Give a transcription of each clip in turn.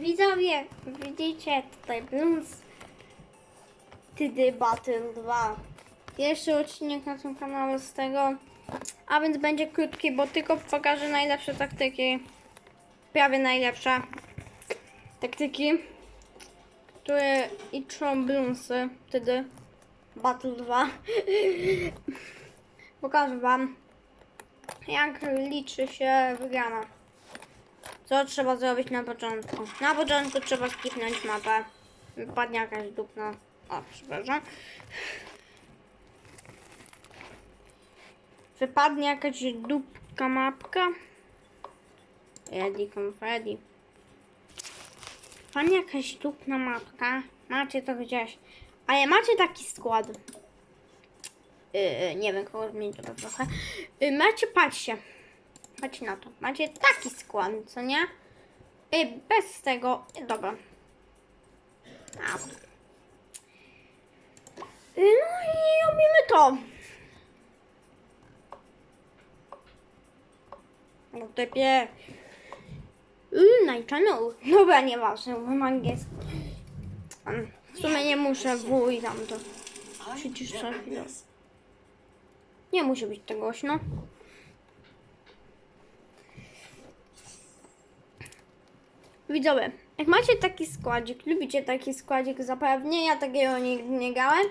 Widzowie, widzicie tutaj Bloons Tydy Battle 2. Jeszcze odcinek na tym kanale z tego, a więc będzie krótki, bo tylko pokażę najlepsze taktyki. Prawie najlepsze taktyki, które liczą Bloonsy Tydy Battle 2. Pokażę wam, jak liczy się wygrana. Co trzeba zrobić na początku? Na początku trzeba skipnąć mapę. Wypadnie jakaś dupna. O, przepraszam. Wypadnie jakaś dupka mapka. Ready, Freddy. Wypadnie jakaś dupna mapka. Macie to gdzieś. Ale macie taki skład. Yy, nie wiem, kogo zmienić to trochę. Yy, macie, patrzcie. Patrzcie na to. Macie taki skład, co nie? Yy, bez tego. Dobra. A. No i robimy to. No typie. Night channel. Dobra, nieważne, bo angielski. Um, W sumie nie muszę w i tam to. Przecież co chwilę. Nie musi być to głośno. Widzowie, jak macie taki składzik, lubicie taki składzik zapewnie, ja takiego nigdy nie grałem,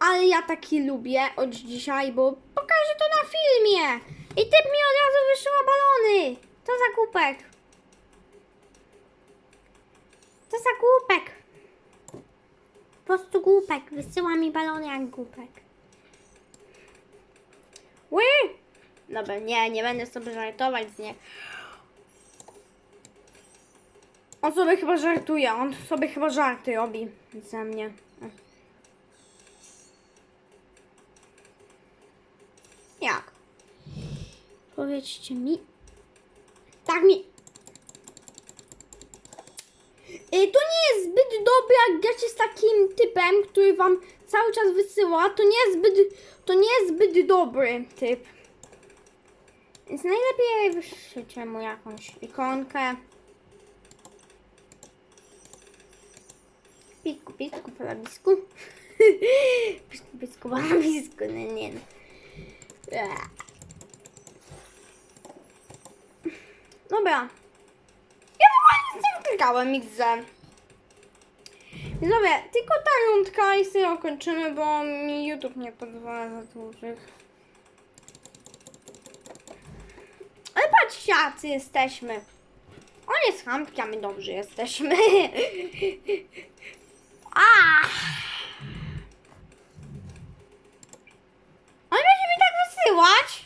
ale ja taki lubię od dzisiaj, bo pokażę to na filmie. I typ mi od razu wysyła balony. To za głupek. To za głupek. Po prostu głupek. Wysyła mi balony jak głupek. Ły! Dobra, nie, nie będę sobie żartować z nie. On sobie chyba żartuje, on sobie chyba żarty robi ze mnie. Jak? Powiedzcie mi. Tak mi. Y, To nie jest zbyt dobre, jak gracie z takim typem, który wam cały czas wysyła. To nie jest zbyt, to nie jest zbyt dobry typ. Więc najlepiej wyślijcie mu jakąś ikonkę. Pisku, pisku, palabisku. pisku, pisku, palabisku, no nie no. Dobra. Ja w ogóle nic nie wyklikałem, XZ. Widzowie, tylko ta rundka i sobie kończymy, bo mi YouTube nie pozwala za dłużych. Ale patrzcie, jacy jesteśmy. On jest chamski, a my dobrzy jesteśmy. A! On będzie mi tak wysyłać?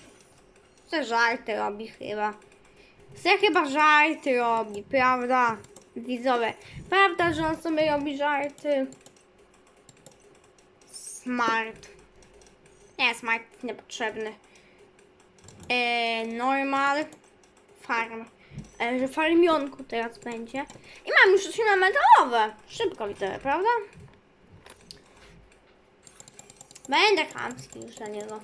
Co żarty robi chyba. Chce chyba żarty robi, prawda? Widzowie, prawda, że on sobie robi żarty? Smart. Nie, smart niepotrzebny. E, normal. Farm. E, że farmionku teraz będzie. I mam już się na metalowe. Szybko widzę, prawda? Będę chamski już za niego.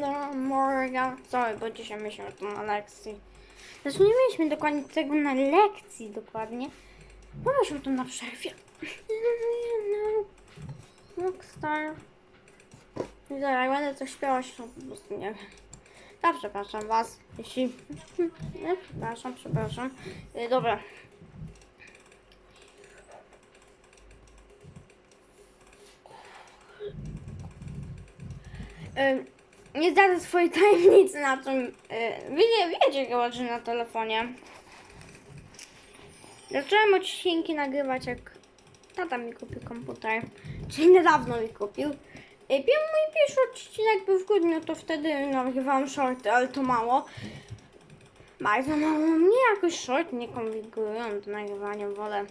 No, Morgan. Sorry, bo dzisiaj mieliśmy to na lekcji. Zresztą nie mieliśmy dokładnie tego na lekcji dokładnie. Bo mieliśmy to na przerwie. Rockstar. Widzę, jak będę coś śpiewać, to po prostu nie wiem. Ja przepraszam was, jeśli... Nie, przepraszam, przepraszam. Y, Dobra. Nie zdradzę swojej tajemnicy na tym. y, Wiecie, wiecie chyba, że na telefonie. Zacząłem odcinki nagrywać, jak tata mi kupił komputer. Czyli niedawno mi kupił. Pier- Mój pierwszy odcinek był w grudniu, to wtedy nagrywałam shorty, ale to mało. Bardzo mało. Mnie jakoś short nie konfigurują do nagrywania, wolę.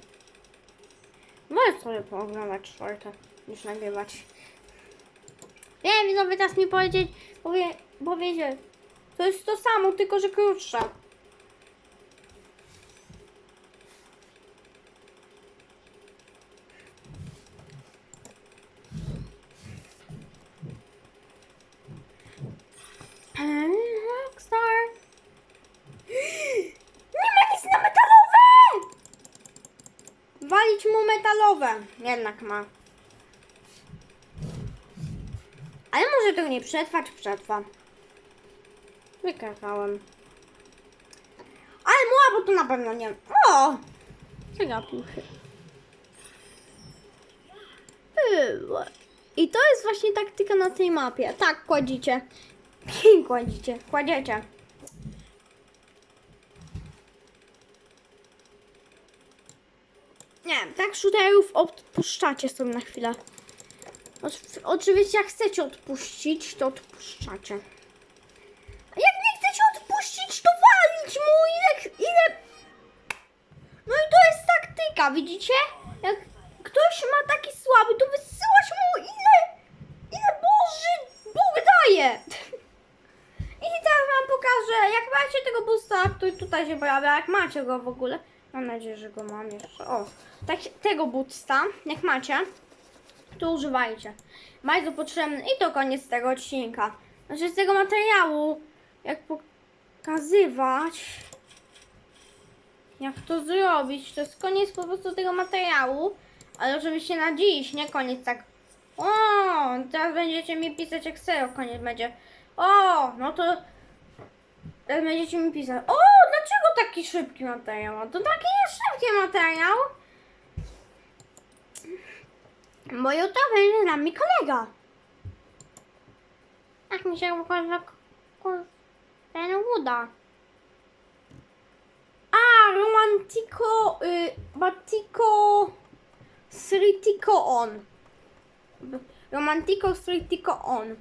Wolę sobie pooglądać shorty niż nagrywać. Nie, widzowie, teraz mi powiedzieć, powie, powiecie, to jest to samo, tylko że krótsze. Metalowe. Jednak ma. Ale może tego nie przetrwa, czy przetrwa. Wykrakałem. Ale muła, bo to na pewno nie. O! Przegapił się. Było. I to jest właśnie taktyka na tej mapie. Tak, kładzicie. Kładzicie, kładziecie. Nie, tak shooterów odpuszczacie sobie na chwilę. Oczy- Oczywiście jak chcecie odpuścić, to odpuszczacie. A jak nie chcecie odpuścić, to walić mu ile, ile... No i to jest taktyka, widzicie? Jak ktoś ma taki słaby, to wysyłać mu ile... Ile Boży Bóg daje! I teraz wam pokażę, jak macie tego boosta, który tutaj się pojawia, jak macie go w ogóle. Mam nadzieję, że go mam jeszcze. O, tak, tego boosta, jak macie, to używajcie. Bardzo potrzebny i to koniec tego odcinka. Znaczy z tego materiału, jak pokazywać, jak to zrobić, to jest koniec po prostu tego materiału, ale oczywiście na dziś, nie koniec tak. O, teraz będziecie mi pisać Excel, koniec będzie. O, no to teraz będziecie mi pisać. O, taki szybki materiał? To taki jest szybki materiał. Bo jutro będzie z nami kolega. Jak mi się układa ten uda. A, romantico, y, batiko, sritiko on. Romantico, sritiko on.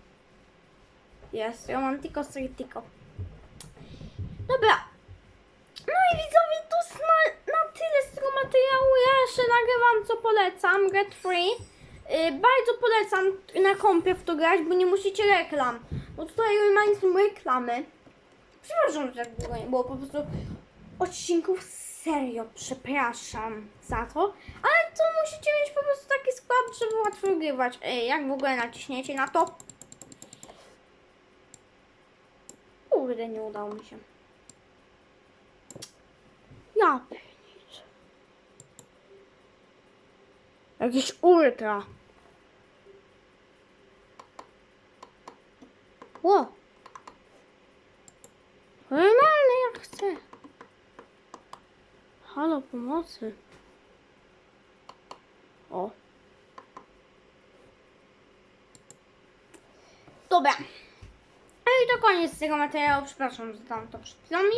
Jest, romantico, sritiko. Dobra. No i widzowie, to jest na, na tyle z tego materiału. Ja jeszcze nagrywam, co polecam, Get Free. Yy, bardzo polecam na kompie w to grać, bo nie musicie reklam. Bo tutaj normalnie są reklamy. Przepraszam, że tak długo nie było, po prostu odcinków serio, przepraszam za to. Ale to musicie mieć po prostu taki skład, żeby łatwo wygrywać. Ej, jak w ogóle naciśniecie na to? Kurde, nie udało mi się. Ja Jakiś ultra. Ło. Normalny jak chcę. Halo, pomocy. O. Dobra. No i to koniec tego materiału. Przepraszam, że tam to przed chwilą mi.